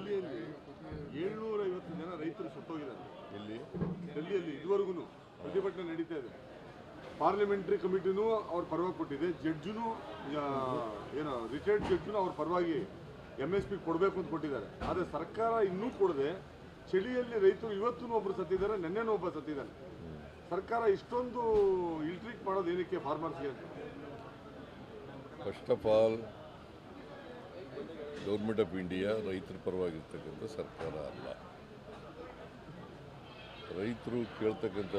ಡೆಲ್ಲಿಯಲ್ಲಿ ಏಳ್ನೂರ ಐವತ್ತು ಜನ ರೈತರು ಸತ್ತೋಗಿದ್ದಾರೆ. ಇಲ್ಲಿ ಡೆಲ್ಲಿಯಲ್ಲಿ ಇದುವರೆಗೂ ಪ್ರತಿಭಟನೆ ನಡೀತಾ ಇದೆ. ಪಾರ್ಲಿಮೆಂಟ್ರಿ ಕಮಿಟಿನೂ ಅವ್ರ ಪರವಾಗಿ ಕೊಟ್ಟಿದೆ. ಜಡ್ಜುನು ಏನು ರಿಟೈರ್ಡ್ ಜಡ್ಜುನು ಅವ್ರ ಪರವಾಗಿ ಎಂ ಎಸ್ ಪಿ ಕೊಡಬೇಕು ಅಂತ ಕೊಟ್ಟಿದ್ದಾರೆ. ಆದರೆ ಸರ್ಕಾರ ಇನ್ನೂ ಕೊಡದೆ ಚಳಿಯಲ್ಲಿ ರೈತರು ಇವತ್ತೂ ಒಬ್ಬರು ಸತ್ತಿದ್ದಾರೆ ನೆನ್ನೆನೂ ಒಬ್ಬ ಸತ್ತಿದ್ದಾರೆ ಸರ್ಕಾರ ಇಷ್ಟೊಂದು ಇಲ್ಟ್ರಿಕ್ ಮಾಡೋದು ಏನಕ್ಕೆ ಫಾರ್ಮರ್ಸ್ಗೆ first of all government of India ರೈತರ ಪರವಾಗಿರ್ತಕ್ಕಂಥ ಸರ್ಕಾರ ಅಲ್ಲ. ರೈತರು ಕೇಳ್ತಕ್ಕಂಥ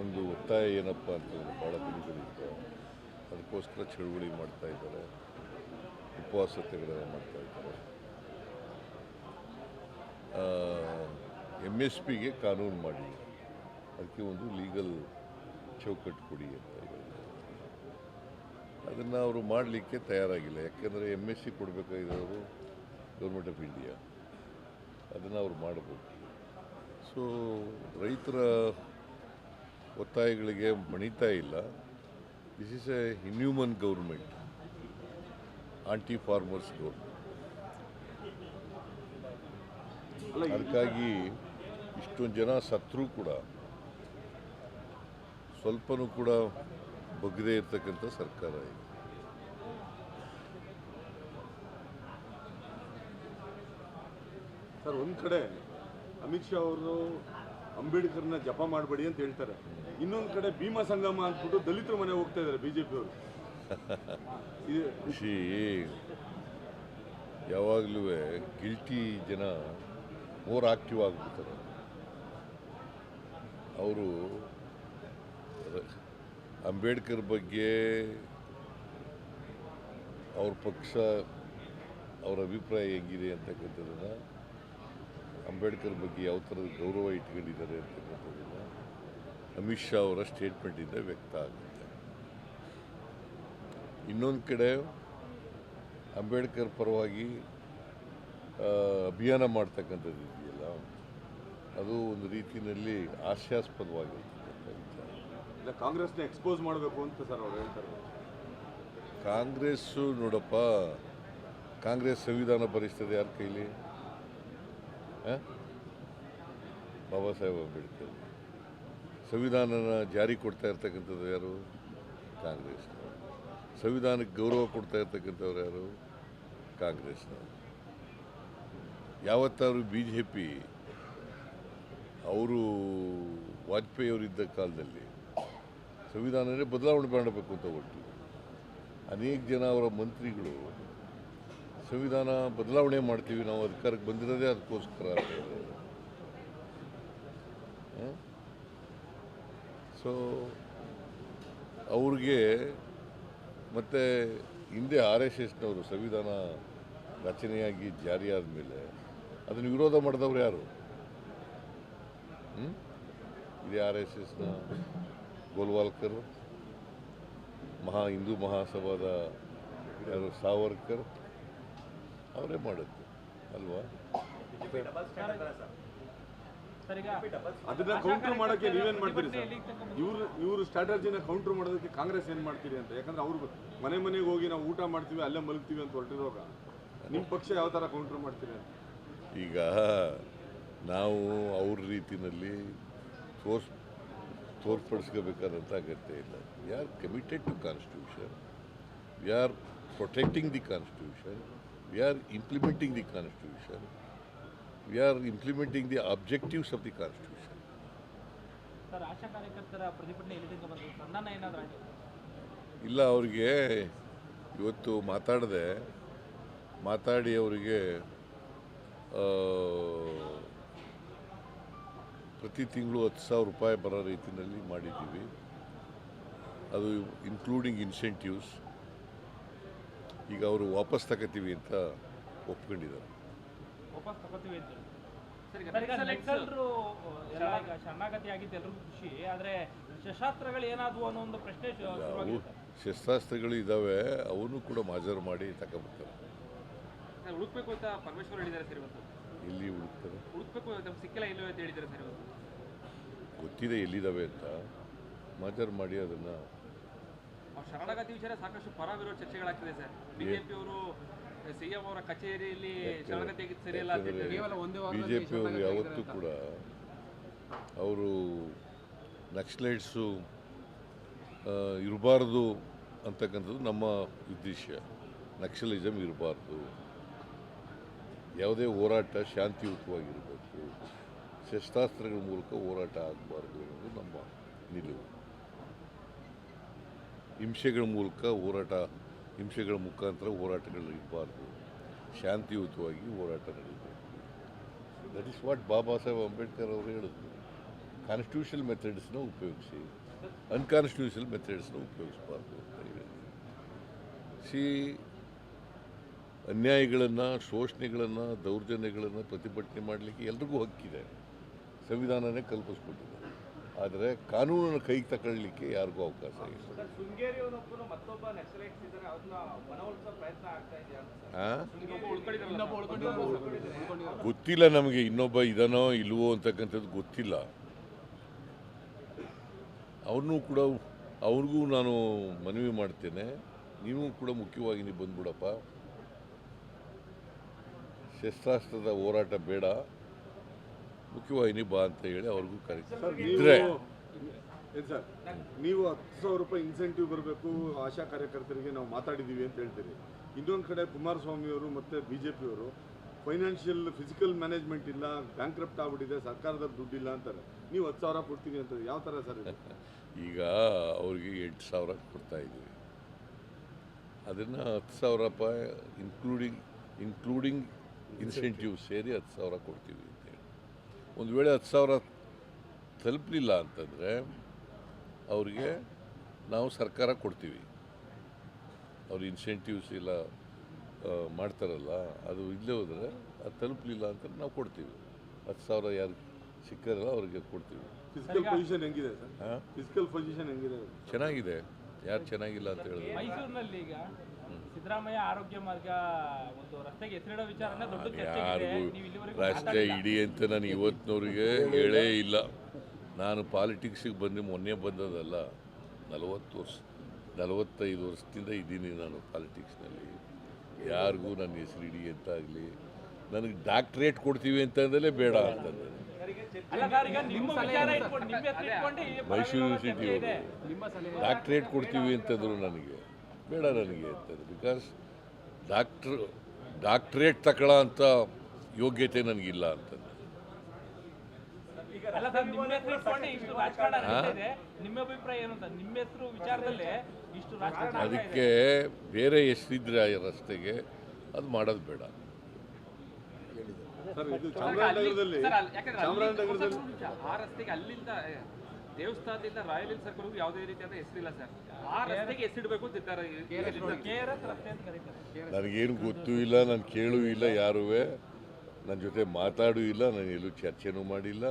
ಒಂದು ಒತ್ತಾಯ ಏನಪ್ಪ ಅಂತಂದ್ರೆ ಭಾಳ ದಿನಗಳಿಂದ ಅದಕ್ಕೋಸ್ಕರ ಚಳುವಳಿ ಮಾಡ್ತಾ ಇದ್ದಾರೆ. ಉಪವಾಸ ತೆಗೆದ ಮಾಡ್ತಾ ಇದ್ದಾರೆ. ಎಂ ಎಸ್ ಪಿಗೆ ಕಾನೂನು ಮಾಡಿ. ಅದಕ್ಕೆ ಒಂದು ಲೀಗಲ್ ಚೌಕಟ್ಟು ಕೊಡಿ ಅಂತ ಹೇಳಿದ್ದಾರೆ ಅದನ್ನು ಅವರು ಮಾಡಲಿಕ್ಕೆ ತಯಾರಾಗಿಲ್ಲ. ಯಾಕೆಂದರೆ ಎಂ ಎಸ್ ಸಿ ಕೊಡಬೇಕಾಗಿರೋರು ಗೌರ್ಮೆಂಟ್ ಆಫ್ ಇಂಡಿಯಾ ಅದನ್ನು ಅವ್ರು ಮಾಡಬಹುದು ಸೊ ರೈತರ ಒತ್ತಾಯಗಳಿಗೆ ಮಣಿತಾ ಇಲ್ಲ. This is a inhuman government anti farmers government ಅದಕ್ಕಾಗಿ ಇಷ್ಟೊಂದು ಜನ ಸತ್ರು ಕೂಡ, ಸ್ವಲ್ಪನೂ ಕೂಡ ಬಗ್ಗದೇ ಇರ್ತಕ್ಕಂಥ ಸರ್ಕಾರ ಇದೆ. ಸರ್ ಒಂದು ಕಡೆ ಅಮಿತ್ ಶಾ ಅವರು ಅಂಬೇಡ್ಕರ್ನ ಜಪ ಮಾಡಬೇಡಿ ಅಂತ ಹೇಳ್ತಾರೆ. ಇನ್ನೊಂದು ಕಡೆ ಭೀಮಾ ಸಂಗಮ ಅಂದ್ಬಿಟ್ಟು ದಲಿತರ ಮನೆ ಹೋಗ್ತಾ ಇದ್ದಾರೆ ಖುಷಿ ಯಾವಾಗಲೂ ಗಿಲ್ಟಿ ಜನ ಮೋರ್ ಆಕ್ಟಿವ್ ಆಗಿಬಿಡ್ತಾರೆ. ಅವರು ಅಂಬೇಡ್ಕರ್ ಬಗ್ಗೆ ಅವ್ರ ಪಕ್ಷ, ಅವರ ಅಭಿಪ್ರಾಯ ಹೆಂಗಿದೆ ಅಂತಕ್ಕಂಥದ್ದನ್ನು ಅಂಬೇಡ್ಕರ್ ಬಗ್ಗೆ ಯಾವ ಥರದ ಗೌರವ ಇಟ್ಕೊಂಡಿದ್ದಾರೆ ಅಂತಕ್ಕಂಥದ್ದನ್ನು ಅಮಿತ್ ಶಾ ಅವರ ಸ್ಟೇಟ್ಮೆಂಟಿಂದ ವ್ಯಕ್ತ ಆಗುತ್ತೆ. ಇನ್ನೊಂದು ಕಡೆ ಅಂಬೇಡ್ಕರ್ ಪರವಾಗಿ ಅಭಿಯಾನ ಮಾಡ್ತಕ್ಕಂಥದ್ದು ಇದೆಯಲ್ಲ, ಅದು ಒಂದು ರೀತಿಯಲ್ಲಿ ಹಾಸ್ಯಾಸ್ಪದವಾಗಿರ್ತಕ್ಕಂಥ ವಿಚಾರ ಇಲ್ಲ, ಕಾಂಗ್ರೆಸ್ನ ಎಕ್ಸ್ಪೋಸ್ ಮಾಡಬೇಕು ಅಂತ ಸರ್ ಅವ್ರು ಹೇಳ್ತಾರೆ. ಕಾಂಗ್ರೆಸ್ಸು ನೋಡಪ್ಪ, ಕಾಂಗ್ರೆಸ್ ಸಂವಿಧಾನ ಬರೆಸ್ತದೆ ಯಾರ ಕೈಲಿ? ಬಾಬಾ ಸಾಹೇಬ್ ಅಂಬೇಡ್ಕರ್. ಸಂವಿಧಾನನ ಜಾರಿ ಕೊಡ್ತಾ ಇರ್ತಕ್ಕಂಥದ್ದು ಯಾರು? ಕಾಂಗ್ರೆಸ್ ಸಂವಿಧಾನಕ್ಕೆ ಗೌರವ ಕೊಡ್ತಾ ಇರ್ತಕ್ಕಂಥವ್ರು ಯಾರು? ಕಾಂಗ್ರೆಸ್ನವರು ಯಾವತ್ತಾದ್ರು ಬಿ ಜೆ ಪಿ ಅವರು ವಾಜಪೇಯಿ ಅವರಿದ್ದ ಕಾಲದಲ್ಲಿ ಸಂವಿಧಾನನೇ ಬದಲಾವಣೆ ಮಾಡಬೇಕು ಅಂತ ಹೊರಟು. ಅನೇಕ ಜನ ಅವರ ಮಂತ್ರಿಗಳು ಸಂವಿಧಾನ ಬದಲಾವಣೆ ಮಾಡ್ತೀವಿ, ನಾವು ಅಧಿಕಾರಕ್ಕೆ ಬಂದಿರೋದೇ ಅದಕ್ಕೋಸ್ಕರ? ಸೊ ಅವ್ರಿಗೆ ಮತ್ತು ಹಿಂದೆ ಆರ್ ಎಸ್ ಎಸ್ನವರು ಸಂವಿಧಾನ ರಚನೆಯಾಗಿ ಜಾರಿಯಾದ ಮೇಲೆ ಅದನ್ನು ವಿರೋಧ ಮಾಡಿದವರು ಯಾರು? ಹ್ಞೂ ಇದೇ ಆರ್ ಎಸ್ ಎಸ್ನ ಗೋಲ್ವಾಲ್ಕರ್ ಮಹಾ ಹಿಂದೂ ಮಹಾಸಭಾದ ಯಾರು ಸಾವರ್ಕರ್ ಅವರೇ ಮಾಡುತ್ತೆ ಅಲ್ವಾ? ಅದನ್ನ ಕೌಂಟರ್ ಮಾಡೋಕೆ ನೀವೇನ್ ಮಾಡ್ತೀರಿ ಸರ್? ಇವ್ರು ಇವ್ರ ಸ್ಟ್ರಾಟಜಿನ ಕೌಂಟರ್ ಮಾಡೋದಕ್ಕೆ ಕಾಂಗ್ರೆಸ್ ಏನ್ ಮಾಡ್ತೀರಿ ಅಂತ ಯಾಕಂದ್ರೆ ಅವ್ರು ಮನೆ ಮನೆಗೆ ಹೋಗಿ ನಾವು ಊಟ ಮಾಡ್ತೀವಿ ಅಲ್ಲೇ ಮಲಗ್ತೀವಿ ಅಂತ ಹೊರಟಿರುವಾಗ ನಿಮ್ಮ ಪಕ್ಷ ಯಾವ ತರ ಕೌಂಟರ್ ಮಾಡ್ತೀರಿ ಅಂತ? ಈಗ ನಾವು ಅವ್ರ ರೀತಿಯಲ್ಲಿ ತೋರ್ಸ್ ತೋರ್ಪಡಿಸ್ಕೋಬೇಕಾದಂಥ ಅಗತ್ಯ ಇಲ್ಲ. We are committed to constitution we are protecting the constitution we are implementing the constitution we are implementing the objectives of the constitution ಇಲ್ಲ ಅವರಿಗೆ ಇವತ್ತು ಮಾತಾಡದೆ ಮಾತಾಡಿ ಅವರಿಗೆ ಪ್ರತಿ ತಿಂಗಳು ಹತ್ತು ಸಾವಿರ ರೂಪಾಯಿ ಬರೋ ರೀತಿಯಲ್ಲಿ ಮಾಡಿದ್ದೀವಿ. ಅದು ಇನ್ಕ್ಲೂಡಿಂಗ್ ಇನ್ಸೆಂಟಿವ್ಸ್ ಈಗ ಅವರು ವಾಪಸ್ ತಗೋತೀವಿ ಅಂತ ಒಪ್ಕೊಂಡಿದ್ದಾರೆ. ಶಸ್ತ್ರಾಸ್ತ್ರಗಳು ಇದ್ದಾವೆ ಅವನು ಕೂಡ ಮಾಜರ್ ಮಾಡಿ ತಗೊಬರ್ತಾರೆ ಎಲ್ಲಿ ಹುಡುಕ್ತಾರೆ ಗೊತ್ತಿದೆ ಎಲ್ಲಿದ್ದಾವೆ ಅಂತ. ಮಾಜರ್ ಮಾಡಿ ಅದನ್ನ. ಶರಣಗತಿ ಶರಣಾಗತಿ ವಿಚಾರ ಸಾಕಷ್ಟು ಪರ ವಿರೋಧ ಚರ್ಚೆಗಳಾಗ್ತಿದೆ ಸರ್. ಬಿಜೆಪಿ ಅವರು ಸಿಎಂ ಅವರ ಕಚೇರಿಯಲ್ಲಿ ಶರಣಾಗತಿ ಸರಿಯಲ್ಲ ಅಂತ ಯಾಕಂದ್ರೆ ಕೇವಲ ಬಿ ಜೆ ಪಿಯವರು ಯಾವತ್ತೂ ಕೂಡ ಅವರು ನಕ್ಸಲೈಟ್ಸು ಇರಬಾರ್ದು ಅಂತಕ್ಕಂಥದ್ದು ನಮ್ಮ ಉದ್ದೇಶ. ನಕ್ಸಲಿಸಮ್ ಇರಬಾರ್ದು. ಯಾವುದೇ ಹೋರಾಟ ಶಾಂತಿಯುತವಾಗಿರಬೇಕು. ಶಸ್ತ್ರಾಸ್ತ್ರಗಳ ಮೂಲಕ ಹೋರಾಟ ಆಗಬಾರ್ದು ಅನ್ನೋದು ನಮ್ಮ ನಿಲುವು. ಹಿಂಸೆಗಳ ಮೂಲಕ ಹೋರಾಟ, ಹಿಂಸೆಗಳ ಮುಖಾಂತರ ಹೋರಾಟಗಳು ಇರಬಾರ್ದು. ಶಾಂತಿಯುತವಾಗಿ ಹೋರಾಟ ನಡೀಬೇಕು. That is what Baba Saheb Ambedkar ಅವರು ಹೇಳಿದ್ರು. ಕಾನ್ಸ್ಟಿಟ್ಯೂಷನಲ್ ಮೆಥಡ್ಸ್ನ ಉಪಯೋಗಿಸಿ ಅನ್ಕಾನ್ಸ್ಟಿಟ್ಯೂಷನಲ್ ಮೆಥಡ್ಸ್ನ ಉಪಯೋಗಿಸಬಾರ್ದು ಅಂತ ಹೇಳಿ ಸಿ ಅನ್ಯಾಯಗಳನ್ನು ಶೋಷಣೆಗಳನ್ನು ದೌರ್ಜನ್ಯಗಳನ್ನು ಪ್ರತಿಭಟನೆ ಮಾಡಲಿಕ್ಕೆ ಎಲ್ರಿಗೂ ಹಕ್ಕಿದೆ. ಸಂವಿಧಾನನೇ ಕಲ್ಪಿಸ್ಕೊಟ್ಟಿದೆ. ಆದರೆ ಕಾನೂನನ್ನು ಕೈಗೆ ತಗೊಳ್ಳಿಕ್ಕೆ ಯಾರಿಗೂ ಅವಕಾಶ ಇಲ್ಲ. ಗೊತ್ತಿಲ್ಲ ನಮಗೆ ಇನ್ನೊಬ್ಬ ಇದನೋ ಇಲ್ವೋ ಅಂತಕ್ಕಂಥದ್ದು ಗೊತ್ತಿಲ್ಲ. ಅವ್ರನ್ನೂ ಕೂಡ ಅವ್ರಿಗೂ ನಾನು ಮನವಿ ಮಾಡ್ತೇನೆ. ನೀವು ಕೂಡ ಮುಖ್ಯವಾಗಿ ನೀವು ಬಂದ್ಬಿಡಪ್ಪ. ಶಸ್ತ್ರಾಸ್ತ್ರದ ಹೋರಾಟ ಬೇಡ. ಮುಖ್ಯವಾಹಿನಿ ಬಾ ಅಂತ ಹೇಳಿ ಅವ್ರಿಗೂ ಕರೆಕ್ಟ್ ಸರ್ ಇದ್ರೆ. ನೀವು ಏನ್ ಸರ್ ನೀವು ಹತ್ತು ಸಾವಿರ ರೂಪಾಯಿ ಇನ್ಸೆಂಟಿವ್ ಬರಬೇಕು ಆಶಾ ಕಾರ್ಯಕರ್ತರಿಗೆ ನಾವು ಮಾತಾಡಿದ್ದೀವಿ ಅಂತ ಹೇಳ್ತೀರಿ. ಇನ್ನೊಂದು ಕಡೆ ಕುಮಾರಸ್ವಾಮಿ ಅವರು ಮತ್ತು ಬಿ ಜೆ ಪಿಯವರು ಫೈನಾನ್ಷಿಯಲ್ ಫಿಸಿಕಲ್ ಮ್ಯಾನೇಜ್ಮೆಂಟ್ ಇಲ್ಲ ಬ್ಯಾಂಕ್ರಪ್ಟ್ ಆಗ್ಬಿಟ್ಟಿದೆ ಸರ್ಕಾರದ ದುಡ್ಡಿಲ್ಲ ಅಂತಾರೆ. ನೀವು ಹತ್ತು ಸಾವಿರ ಕೊಡ್ತೀವಿ ಅಂತ ಯಾವ ಥರ ಸರ್ ಈಗ ಅವ್ರಿಗೆ ಎಂಟು ಸಾವಿರ ಕೊಡ್ತಾ ಇದ್ದೀವಿ. ಅದನ್ನು ಹತ್ತು ಸಾವಿರ ರೂಪಾಯಿ ಇನ್ಕ್ಲೂಡಿಂಗ್ ಇನ್ಕ್ಲೂಡಿಂಗ್ ಇನ್ಸೆಂಟಿವ್ ಸೇರಿ ಹತ್ತು ಸಾವಿರ ಕೊಡ್ತೀವಿ ಅಂತೇಳಿ ಒಂದು ವೇಳೆ ಹತ್ತು ಸಾವಿರ ತಲುಪಲಿಲ್ಲ ಅಂತಂದರೆ ಅವರಿಗೆ ನಾವು ಸರ್ಕಾರ ಕೊಡ್ತೀವಿ. ಅವ್ರು ಇನ್ಸೆಂಟಿವ್ಸ್ ಇಲ್ಲ ಆ, ಮಾಡ್ತಾರಲ್ಲ ಅದು ಇಲ್ಲೇ ಹೋದರೆ ಅದು ತಲುಪಲಿಲ್ಲ ಅಂತ ನಾವು ಕೊಡ್ತೀವಿ. ಹತ್ತು ಸಾವಿರ ಯಾರು ಸಿಕ್ಕಾರಲ್ಲ ಅವ್ರಿಗೆ ಕೊಡ್ತೀವಿ. ಫಿಸಿಕಲ್ ಪೊಸಿಷನ್ ಹೆಂಗಿದೆ ಫಿಸಿಕಲ್ ಪೊಸಿಷನ್ ಹೆಂಗಿದೆ? ಚೆನ್ನಾಗಿದೆ. ಯಾರು ಚೆನ್ನಾಗಿಲ್ಲ ಅಂತ ಹೇಳಿದ್ರು. ಮೈಸೂರಿನಲ್ಲಿ ಈಗ ಸಿದ್ದರಾಮಯ್ಯ ಆರೋಗ್ಯ ಮಾರ್ಗ ಒಂದು ರಸ್ತೆಗೆ ಹೆಸರಿಡೋ ವಿಚಾರನ ದೊಡ್ಡ ಯಾರಿಗೂ ನೀವು ಇಲ್ಲಿವರೆಗೂ ರಾಷ್ಟ್ರ ಇಡೀ ಅಂತ ನಾನು ಇವತ್ತಿನವ್ರಿಗೆ ಹೇಳೇ ಇಲ್ಲ. ನಾನು ಪಾಲಿಟಿಕ್ಸಿಗೆ ಬಂದು ಮೊನ್ನೆ ಬಂದದಲ್ಲ ನಲವತ್ತು ವರ್ಷ ನಲವತ್ತೈದು ವರ್ಷದಿಂದ ಇದ್ದೀನಿ ನಾನು ಪಾಲಿಟಿಕ್ಸ್ನಲ್ಲಿ. ಯಾರಿಗೂ ನನ್ನ ಹೆಸರು ಇಡಿ ಅಂತ ಆಗಲಿ ನನಗೆ ಡಾಕ್ಟ್ರೇಟ್ ಕೊಡ್ತೀವಿ ಅಂತಂದಲೇ ಬೇಡ ಅಂತಂದರೆ ಅಲ್ಲ ಸರ್ ಈಗ ನಿಮ್ಮ ವಿಚಾರ ಇಟ್ಕೊಂಡು ನಿಮ್ಮ ಹೆಸರು ಇಟ್ಕೊಂಡು ಮೈಸೂರು ಯೂನಿವರ್ಸಿಟಿ ಡಾಕ್ಟ್ರೇಟ್ ಕೊಡ್ತೀವಿ ಅಂತಂದರು ನನಗೆ. ಬೇಡ ನನಗೆ ಅಂತ ಬಿಕಾಸ್ ಡಾಕ್ಟ್ರ್ ಡಾಕ್ಟ್ರೇಟ್ ತಗೊಳ್ಳೋ ಅಂತ ಯೋಗ್ಯತೆ ನನಗಿಲ್ಲ ಅಂತಂದು. ಅಲ್ಲ ಸರ್ ನಿಮ್ಮ ಹೆಸರು ಇಷ್ಟು ರಾಜಕಾರಣ ಇದೆ. ನಿಮ್ಮ ಅಭಿಪ್ರಾಯ ಏನು ಅಂತ? ನಿಮ್ಮ ಹೆಸರು ವಿಚಾರದಲ್ಲಿ ಇಷ್ಟು ರಾಜಕಾರಣ ಅದಕ್ಕೆ ಬೇರೆ ಎಷ್ಟಿದ್ರೆ ಆ ರಸ್ತೆಗೆ ಅದು ಮಾಡೋದು ಬೇಡ. ಸರ್ ಇದು ಸರ್, ರಸ್ತೆಗೆ ಚಾಮರಾಜನಗರದಲ್ಲಿ ದೇವಸ್ಥಾನದಿಂದ ರಾಯಲ್ ಹಿಲ್ ಸರ್ಕಲ್ಗೂ ಯಾವುದೇ ರೀತಿಯಾದ ಹೆಸರಿಲ್ಲ ಸರ್. ಆ ರಸ್ತೆಗೆ ಹೆಸರಿಡಬೇಕು ಅಂತ ಇದ್ದಾರೆ KRS ರಸ್ತೆ ಅಂತ ಕರೀತಾರೆ. ನನಗೇನು ಗೊತ್ತೂ ಇಲ್ಲ ನಾನು ಕೇಳೂ ಇಲ್ಲ ಯಾರೂ. ನನ್ನ ಜೊತೆ ಮಾತಾಡೂ ಇಲ್ಲ ನಾನು ಎಲ್ಲೂ ಚರ್ಚೆನೂ ಮಾಡಿಲ್ಲ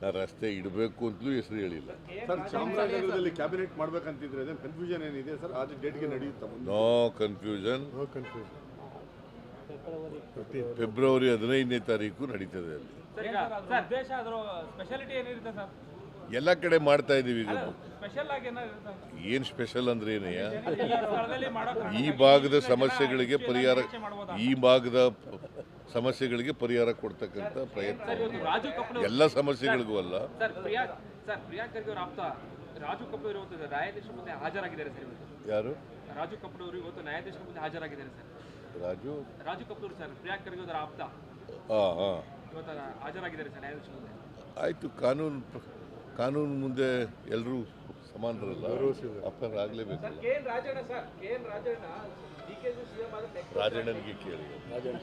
ನಾನು ರಸ್ತೆ ಇಡಬೇಕು ಅಂತಲೂ ಹೆಸರು ಹೇಳಿಲ್ಲ. ಸರ್ ಚಾಮರಾಜನಗರದಲ್ಲಿ ಕ್ಯಾಬಿನೆಟ್ ಮಾಡ್ಬೇಕಂತಿದ್ರೆ ಅದೇನು ಕನ್ಫ್ಯೂಷನ್ ಏನಿದೆ? ಸರ್ ಆ ಡೇಟ್ಗೆ ನಡೆಯುತ್ತಾ ನೋ ಕನ್ಫ್ಯೂಷನ್ ಫೆಬ್ರವರಿ. ಹದಿನೈದನೇ ತಾರೀಕು ನಡೀತದೆ ಅಲ್ಲಿ. ಎಲ್ಲ ಕಡೆ ಮಾಡ್ತಾ ಇದ್ದೀವಿ ಈಗ ಏನು ಸ್ಪೆಷಲ್ ಅಂದ್ರೆ ಏನಯ್ಯ ಈ ಭಾಗದ ಸಮಸ್ಯೆಗಳಿಗೆ ಪರಿಹಾರ ಈ ಭಾಗದ ಸಮಸ್ಯೆಗಳಿಗೆ ಪರಿಹಾರ ಕೊಡ್ತಕ್ಕಂಥ ಪ್ರಯತ್ನ. ಎಲ್ಲ ಸಮಸ್ಯೆಗಳಿಗೂ ಅಲ್ಲ. ರಾಜು ಕಪೂರ್ ಇವತ್ತು ನ್ಯಾಯಾಧೀಶ ಮುಂದೆ ಹಾಜರಾಗಿದ್ದಾರೆ ಸರ್ ಯಾರು? ರಾಜು ಕಪೂರ್ ಅವರು ಇವತ್ತು ನ್ಯಾಯಾಧೀಶ ಮುಂದೆ ಹಾಜರಾಗಿದ್ದಾರೆ ಸರ್. ರಾಜು? ರಾಜು ಕಪೂರ್ ಸರ್ ಪ್ರಿಯಾ ಖರ್ಗೆ ಅವರ ಆಪ್ತ. ಹಾಂ ಹಾಂ. ಇವತ್ತು ಹಾಜರಾಗಿದ್ದಾರೆ ಸರ್ ನ್ಯಾಯಾಧೀಶ ಮುಂದೆ ಆಯಿತು ಕಾನೂನು ಕಾನೂನು ಮುಂದೆ ಎಲ್ಲರೂ ಸಮಾನರಲ್ಲ? ಅಪ್ಪರ್ ಆಗಲೇಬೇಕು. ರಾಜಣ್ಣನಿಗೆ ಕೇಳಿ. ರಾಜಣ್ಣ.